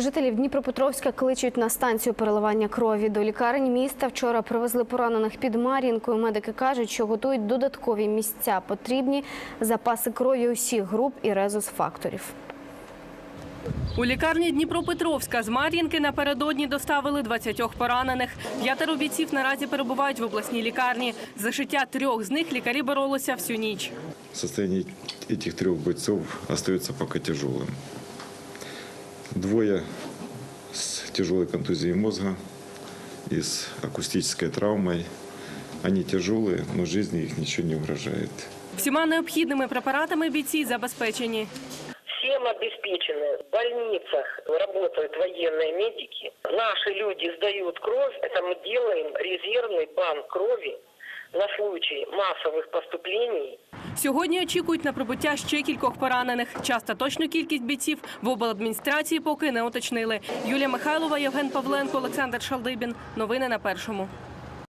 Жителів Дніпропетровська кличуть на станцію переливання крові. До лікарень міста вчора привезли поранених під Мар'їнкою. Медики кажуть, що готують додаткові місця. Потрібні запаси крові усіх груп і резус-факторів. У лікарні Дніпропетровська з Мар'їнки напередодні доставили 20 поранених. П'ятеро бійців наразі перебувають в обласній лікарні. За життя трьох з них лікарі боролися всю ніч. Состояние этих трех бойцов остается пока тяжелым. Двое с тяжелой контузией мозга и с акустической травмой. Они тяжелые, но жизни их ничего не угрожает. Всіма необхідними препаратами бійці забезпечені. Всем обеспечены. В больницах работают военные медики. Наши люди сдают кровь. Это мы делаем резервный банк крови на случай массовых поступлений Сьогодні очікують на прибуття ще кількох поранених. Часто точну кількість бійців в обладміністрації поки не уточнили. Юлія Михайлова, Євген Павленко, Олександр Шалдибін. Новини на першому.